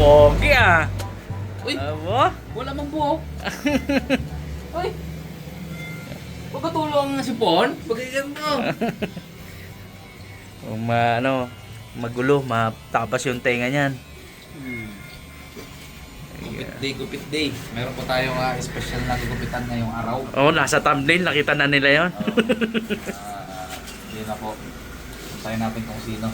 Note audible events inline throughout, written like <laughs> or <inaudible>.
Pogi ah. Uy, Abo? wala mang buhok. <laughs> Uy. Huwag ka tulong si Pon. Pagkagan mo. <laughs> Kung ma, ano, magulo, matapas yung tenga niyan. Gupit day, gupit day. Meron po tayong ah, special na gupitan ngayong araw. Oo, oh, nasa thumbnail, nakita na nila yon. <laughs> Ah, Hindi na po. Puntayin natin kung sino.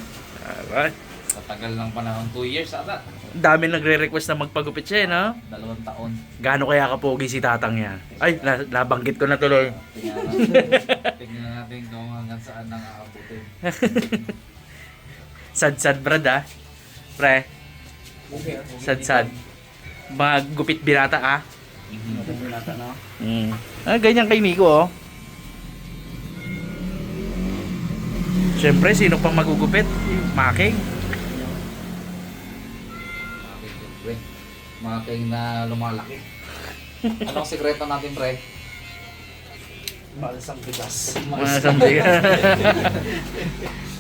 Alright. Sa tagal ng panahon, 2 years ata. Ang dami nagre-request na magpagupit siya, eh, no? Dalawang taon. Gaano kaya kapogi si tatang yan? Ay, na, nabanggit ko na tuloy. Tingnan natin, tingnan natin kung hanggang saan nang aabutin. <laughs> Sad-sad, brad, ah. Pre, sad-sad. Magupit binata, ah. Mm. Ah, ganyan kay Nico, oh. Siyempre, sino pang magugupit? Making Making na lumalaki. Anong sekreto natin, pre? Balsang bigas. Mga sambi.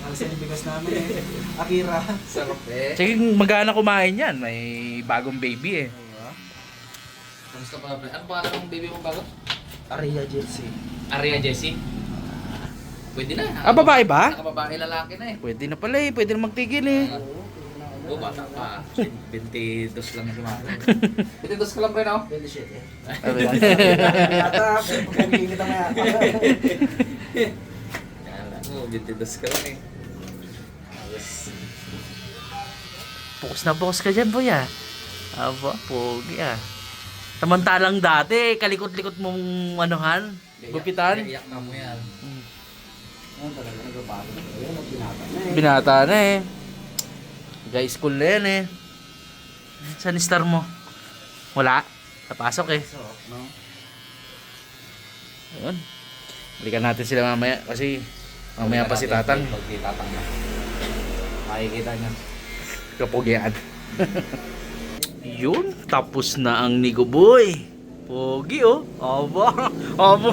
Balsang bigas namin eh. Akira. Sarap eh. Sige, magana kumain yan. May bagong baby, eh. Kamusta pala, pre? Ano pa ang baby mo bago? Aria Jersey. Aria Jessie? Pwede na. Ah, babae ba? Nakababae lalaki na eh. Pwede na pala, eh. Pwede na magtigil, eh. Oo, bata pa. 22 lang si Mara. 22 ka lang, pre, no? 27. Sabi. Yata, pagkakiling kita maya. Kala mo, 22 ka lang eh. Ayos. Focus na focus ka dyan, boy, ah. Aba, pogi, ah. Samantalang dati, kalikot-likot mong anuhan, gupitan. Iyak na mo yan. Ano nagbabago. Ayun, ang binata na eh. Binata na. Guy school na yan eh. Saan star mo? Wala. Napasok eh. Ayun. Balikan natin sila mamaya kasi mamaya pa si Tatang. Pag si Tatang na. Makikita niya. Kapugyan. <laughs> Yun, tapos na ang Nigo Boy. Pogi oh. Aba. Aba. <laughs>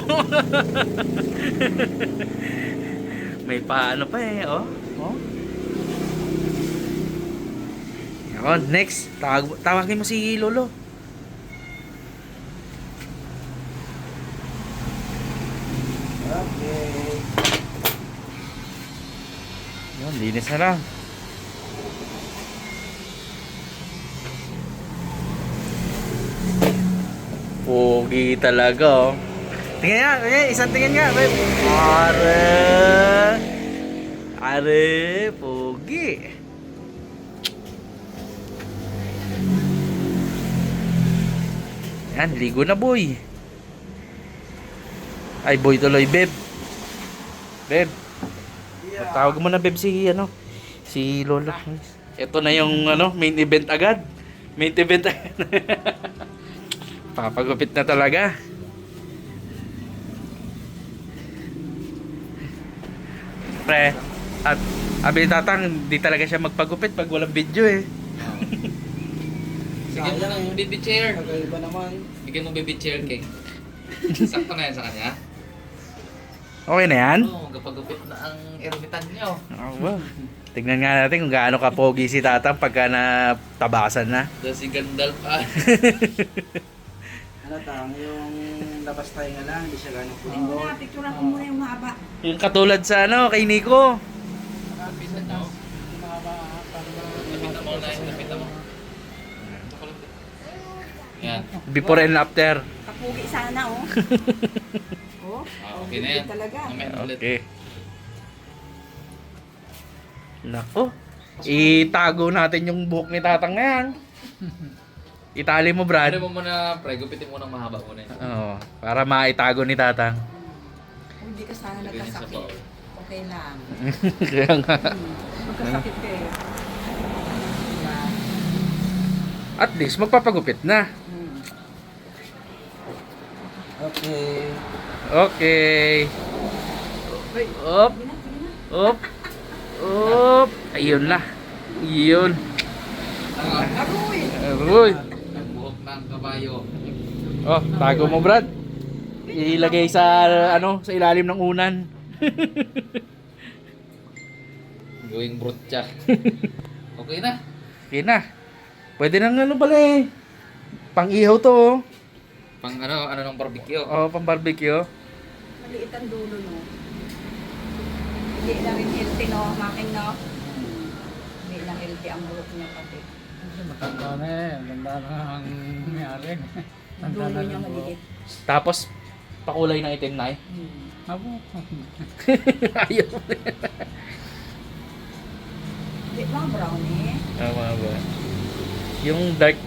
May paano pa eh, oh. Oh. Yun, next. Tawag, tawagin mo si Lolo. Okay. Yun, linis na lang. Pogi talaga, oh. Tingnan nga, tingnan, isang tingin nga, babe. Are. Are, pogi. Yan, ligo na, boy. Ay, boy tuloy, beb. Beb. Tawag mo na beb si ano si Lolo. Ito na yung ano main event agad. Main event agad. <laughs> Papagupit na talaga. Pre, at abi tatang, di talaga siya magpagupit pag walang video eh. Sige mo ng baby chair. Nagaiba naman. Bigyan mo baby chair cake. Sakto na yan sa kanya. Okay na yan? Oo, kapagupit na ang ermitan niyo. Oh, well. Tignan nga natin kung gaano kapogi si tatang pagka natabasan na. Tapos si Gandalf ah. Ano tang, yung labas tayo nga lang, hindi siya ganong puling Oo na, picturean ko muna yung mahaba. Yung katulad sa ano, kay Nico. Lapitan mo. Lapitan mo na yun, lapitan mo. Yan. Before and after. Kapugi sana, oh. <laughs> oh, Ah, okay na yan. Talaga. Mamaya ulit. Okay. Nako. Itago natin yung buhok ni tatang na yan. <laughs> Itali mo, Brad. Ano mo muna, pre, gupitin mo ng mahaba muna yun. Oo, para maitago ni tatang. Kung hindi ka sana Lagyan niya sa nagkasakit, bowl. okay lang. <laughs> Kaya nga. Hmm. Magkasakit ka eh. Diba? At least, magpapagupit na. Okay. Okay. Op. Op. Op. Ayun na. Yun. Ah, Aroy! Aroy. Nagbuhok ng kabayo. Oh, tago mo, Brad. Ilagay sa ano, sa ilalim ng unan. <laughs> Gawing brutya. <laughs> Okay na. Okay na. Pwede nang ano pala eh. Pang ihaw to oh. Pang ano, ano ng barbecue. Oh, pang barbecue. Maliit ang dulo, no? Hindi na rin healthy, no? Making, no? Hindi na healthy ang buhok niya pati. Matanda na eh. Ganda na ang nangyari. <laughs> Ang dulo niya maliit. Tapos, pakulay ng itim na eh. Hmm. Abo. <laughs> Ayaw. Hindi, mga brownie. Tama ba? Yung dark,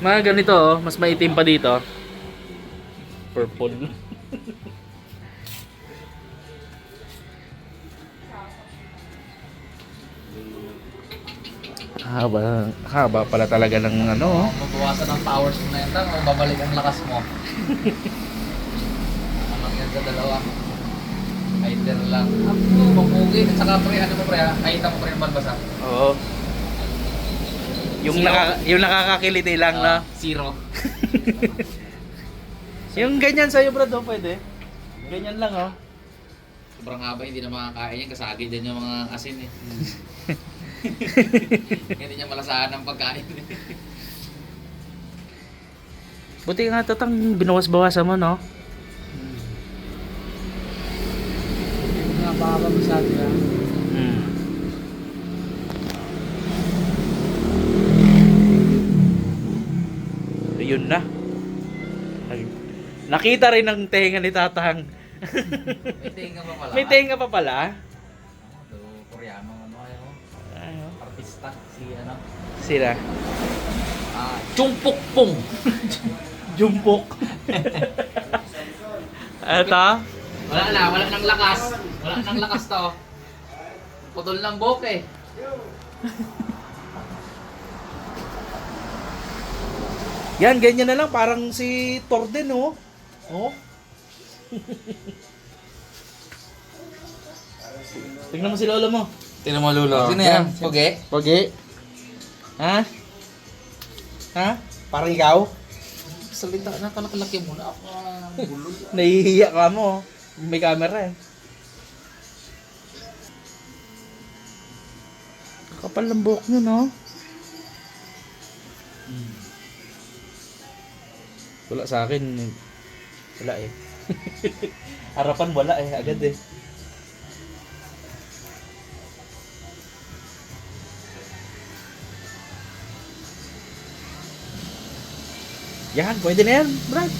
mga ganito oh, mas maitim pa dito. Purple. <laughs> haba, haba pala talaga ng ano. oh. Mabawasan ang powers mo na yan, o babalik ang lakas mo. Anak yan sa dalawa. Either lang. Ako, mapugi. At saka pre, ano mo pre, ha? Kahita mo pre yung balbasa. Oo. Yung Zero. naka, yung nakakakiliti lang na. Ah, zero. <laughs> Yung ganyan sa'yo bro, do, pwede. Ganyan lang oh. Sobrang haba, hindi na makakain yan. Kasagi dyan yung mga asin eh. <laughs> hindi niya malasahan ng pagkain. Buti nga tatang binawas-bawasan mo no. Baka masyado yan. Ayun na. Nakita rin ang tenga ni Tatang. May tenga pa pala. May tenga pa pala. Ito, Koreano, ano kayo? Ano? Artista, si ano? Sila. Ah, Chumpok Pong. <laughs> Jumpok. Eto. Wala na, wala nang lakas. Wala nang lakas to. Putol ng buhok Yan, ganyan na lang. Parang si Thor din, oh. Oh. Tingnan mo si lolo mo. Tinan mo lulo. Sino yan? Pugi? Pogi. Ha? Ha? Parang ikaw? Salita na, kalakalaki mo na ako. ah, Bulol. Nahihiya ka mo. May camera eh. Kapal ng buhok nyo, no? Wala sa akin. Wala eh. <laughs> Harapan wala eh. Agad eh. Yan, pwede na yan, Brad. <laughs>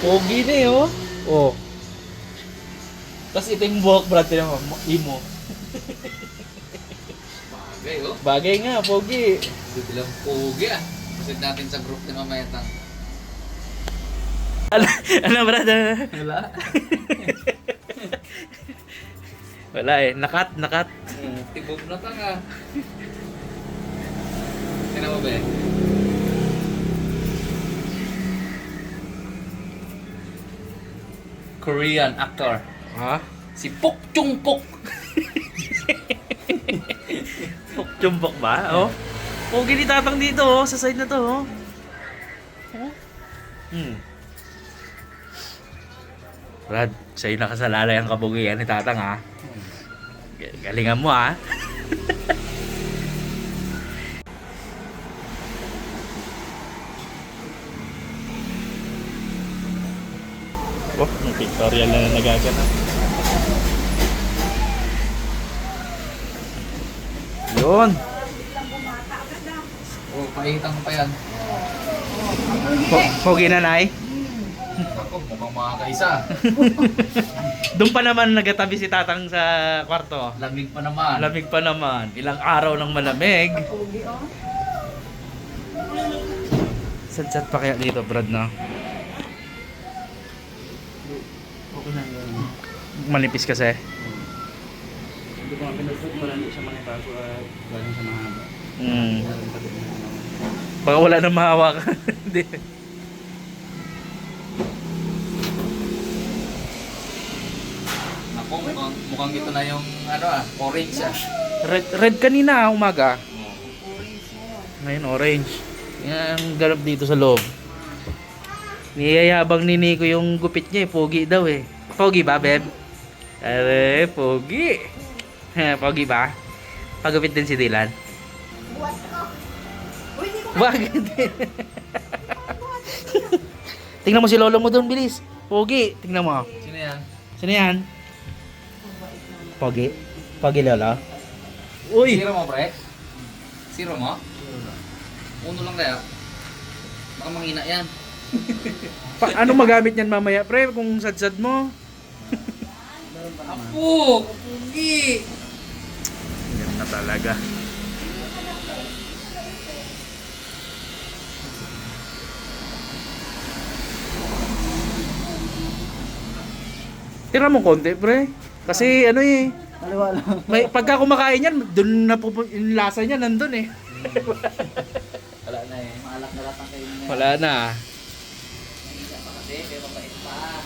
Pogi na eh, oh. Oh. Tapos ito yung buhok, Brad. Tinan mo, imo. Bagay oh. Bagay nga, pogi. Dito lang pugi ah. Kasi natin sa group ni Mamaya Tang. Ano, ano? Ano? Wala. <laughs> Wala eh. Nakat, nakat. Tibog na tang ah. Mo ba yan? Korean actor. Ha? Si Pok Chung Pok. <laughs> Chumbok ba? Oh. Pogi ni tatang dito, oh. Sa side na to, oh. Hmm. Brad, sa'yo nakasalalay ang kabugian ni tatang, ha? G- Galingan mo, ha? <laughs> Oh, may pictorial na nagaganap. Yun. Oh, paitang pa yan. Po- Pogi na, Nay. Ako, mukhang mga kaisa. <laughs> Doon pa naman nagatabi si tatang sa kwarto. Lamig pa naman. Lamig pa naman. Ilang araw ng malamig. Pogi, oh. Sadsad pa kaya dito, Brad, no? Okay na yun. Manipis kasi. Hindi ko nga para hindi siya manitago at galing sa mahaba. Mm. Galing pa din na naman. Baka wala nang mahawakan. <laughs> Hindi. Ako, mukhang, mukhang ito na yung ano ah, orange ah. red, red kanina, umaga. Orange. Ngayon, orange. Yan ang ganap dito sa loob. Niyayabang ni Nico yung gupit niya eh. Pogi daw eh. Pogi ba, Beb? Are, pogi. <laughs> Pogi ba? Pagupit din si Dylan. Buwas Bakit? tingnan mo si lolo mo doon, bilis. Pogi, tingnan mo. Sino yan? Sino yan? Pogi? Pogi lolo? Uy! Siro mo, pre? Siro mo? Uno lang kaya. Baka mangina yan. Pa- ano magamit niyan mamaya, pre, kung sadsad mo? Apo! Pugi! Yan na talaga. Tira mo konti, pre. Kasi ano eh, Kaliwa lang. may pagka kumakain yan, doon na po yung lasa niya nandun eh. Wala na eh. Maalak na lahat ang kayo niya. Wala na. Mangina pa kasi, pero mabait pa.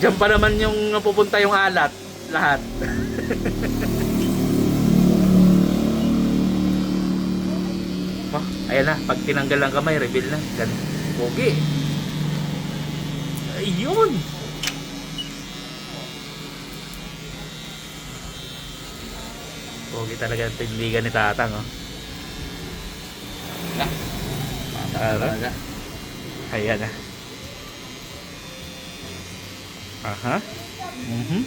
Diyan pa naman yung pupunta yung alat. Lahat. <laughs> oh, ayan na. Pag tinanggal ang kamay, reveal na. Ganun. Pogi. Ayun. Pogi talaga ang tindigan ni Tatang. Oh. Na. Talaga. Ayan na. Aha. Mhm.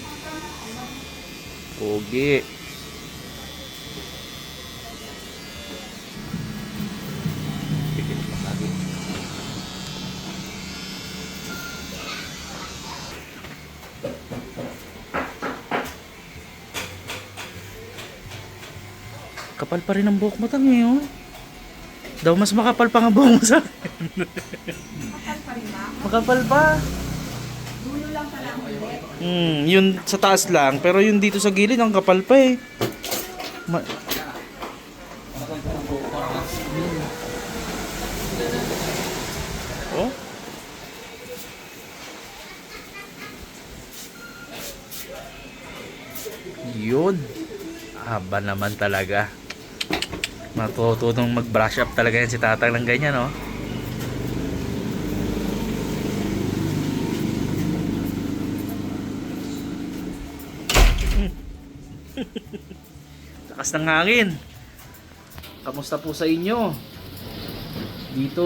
Pogi. Kapal pa rin ang buhok mo tang eh, oh. Daw mas makapal pa nga buhok mo sa akin. Kapal pa rin ba? Makapal pa. Lang pala ang ulit. Hmm, yun sa taas lang, pero yun dito sa gilid ang kapal pa eh. Ma- oh? Yun. Haba naman talaga. Matututong mag-brush up talaga yan si tatang ng ganyan, oh. <laughs> Lakas ng hangin. Kamusta po sa inyo? Dito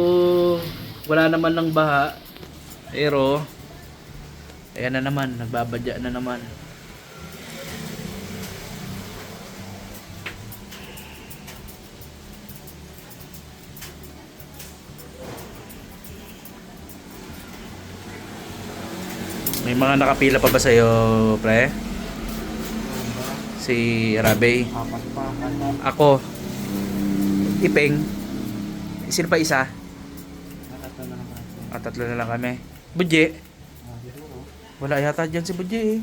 wala naman ng baha. Pero ayan na naman, nagbabadya na naman. May mga nakapila pa ba sa'yo, pre? Si. Kaya Ako. Ipeng. Sino pa isa? ako. Ah, tatlo na lang kami. Budje. Wala yata dyan si Budje eh.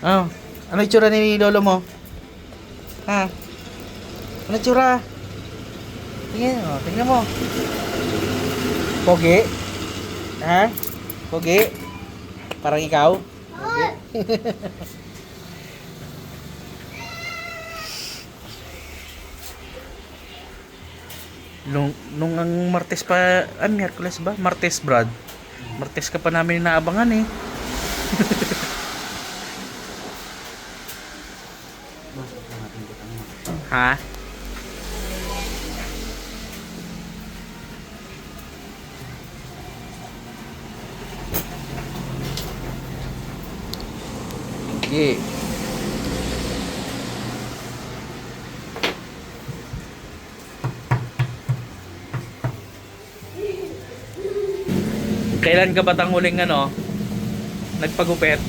Oh, ano itsura ni lolo mo? Ha? Ano itsura? Tingnan mo, tingnan mo. Pogi? Ha? Pogi? Parang ikaw? Pogi? <laughs> Nung, nung ang Martes pa, ah, Miyerkules ba? Martes, Brad. Martes ka pa namin inaabangan eh. <laughs> Ha? Sige. Kailan ka ba tang huling ano? Nagpagupit?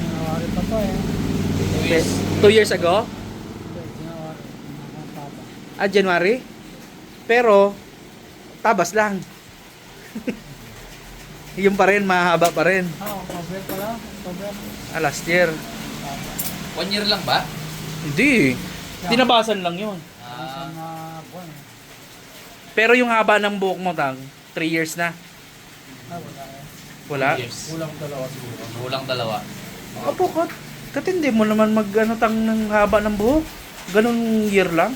Nawari pa pa eh. Two years ago? Nawari. Nakakatapa. Ah, January? Pero, tabas lang. <laughs> Yung pa rin, mahaba pa rin. Ah, October pala. October. Ah, last year. One year lang ba? Hindi. Tinabasan lang yun. Ah, buwan. Pero yung haba ng buhok mo, tang, 3 years na. Ah, wala eh. Wala? years. Kulang dalawa siguro. Kulang dalawa. Opo, kat, katindi mo naman mag ano, tang ng haba ng buhok. Ganun year lang.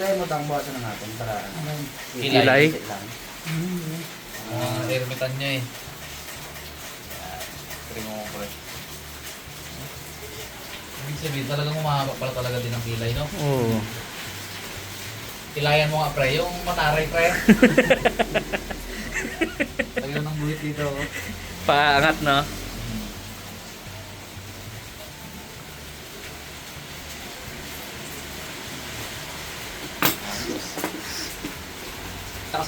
Siray mo tang buhasan na natin para Kilay? lang. Mga hermitan niya eh. Try mo ko pre. Ibig sabihin, talagang umahaba pala talaga din ang kilay, no? Oo. Kilayan mo nga pre, yung mataray pre. <laughs> Lagyan ng buhit dito. oh. Paangat, no?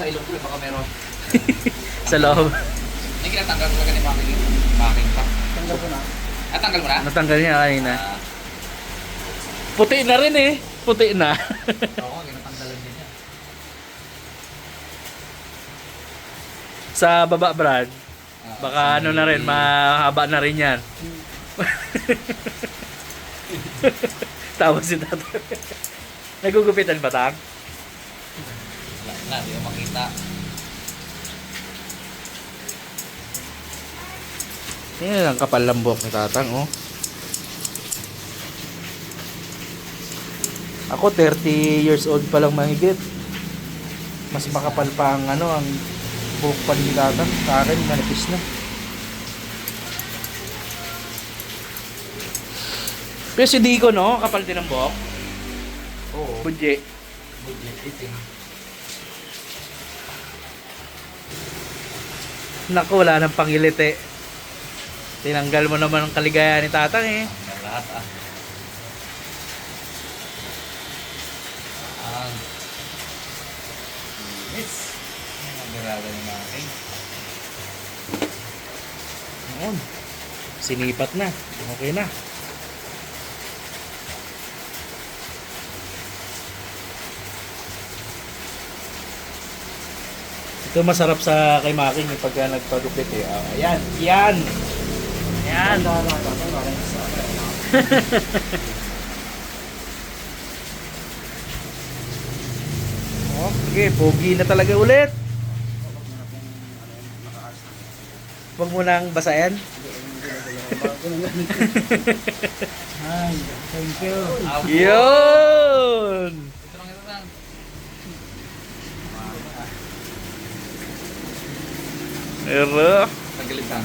Sa ilong ko, baka meron. <laughs> Sa loob. Hindi kinatanggal ko talaga ni Maki. Maki pa. Tanggal ko na. Ah, tanggal mo na? Natanggal niya kanina. Ah, Puti na rin eh. Puti na. <laughs> Oo, kinatanggalan din niya. Sa baba, Brad. Ah, Baka ano na rin, mahaba na rin yan. <laughs> Tawa si tatay. Nagugupitan ba, Tang? Wala na, di mo makita. Yan ang kapal ng buhok ni Tatang, oh. Ako, 30 years old pa lang mahigit. Mas makapal pa ang ano, ang buhok pa ni Tatang. Sa akin, manipis na. Pero si Dico, no? Kapal din ang buhok. Oo. Budje. Budget eating. Naku, wala nang pangiliti. Tinanggal mo naman ang kaligayahan ni Tatang, eh. Lahat ah. Ang. Miss. Ang nagdarada ni Maki. Noon. Sinipat na. Okay na. Ito masarap sa kay Making yung pagka nagpagupit eh. Ah, ayan. Yan. Yan. <laughs> Okay, pogi na talaga ulit. Huwag mo nang basahin. Ay, thank you. Yun! Ito lang ito lang. Tanggalin ka.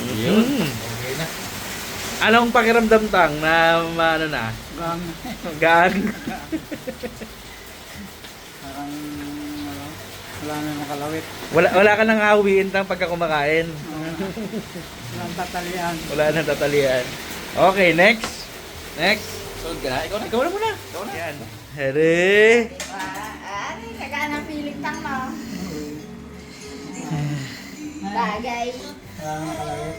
mm. Okay na. Anong pakiramdam tang na ano na? Gang. Gaan? Parang, ano, wala na makalawit. Wala, wala ka nang awiin tang pagka kumakain. Walang tatalian. Wala nang tatalian. Okay, next. Next. So, ka na. Ikaw na. Ikaw na muna. Ikaw na. Yan. Here. Diba? Bagay. Makalawit.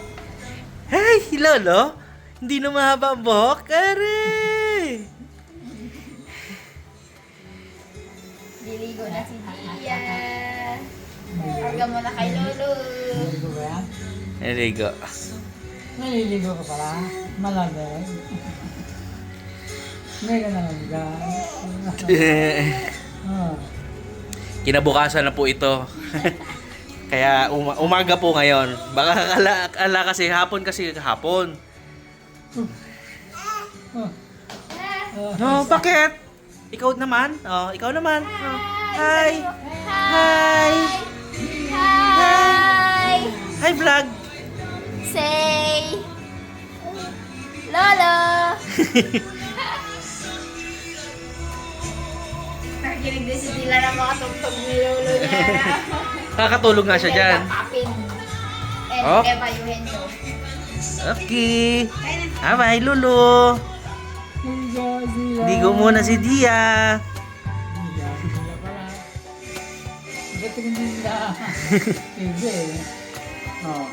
Hey, lolo. Hindi na mahaba ang buhok. Are. Diligo na si Dia. Karga mo na kay Lolo. Naliligo ba yan? There you go. Naliligo ka pala. Hindi ka nalaligo. <laughs> Oh. Kinabukasan na po ito. <laughs> Kaya uma- umaga po ngayon. Baka akala, akala kasi hapon kasi hapon. Oh. No, bakit? Ikaw naman? Oh, ikaw naman. Oh. Hi. Hi. Hi! Hi, vlog. Say! Lolo! Nakikinig din si Dila ng mga tugtog ni Lolo niya. <laughs> Kakatulog nga siya dyan. Papin. And Oh. bayuhin ko. Okay. Ah, bye, Lulu. Ligo muna si Dia. Ba't hindi nila? Hindi. Oh.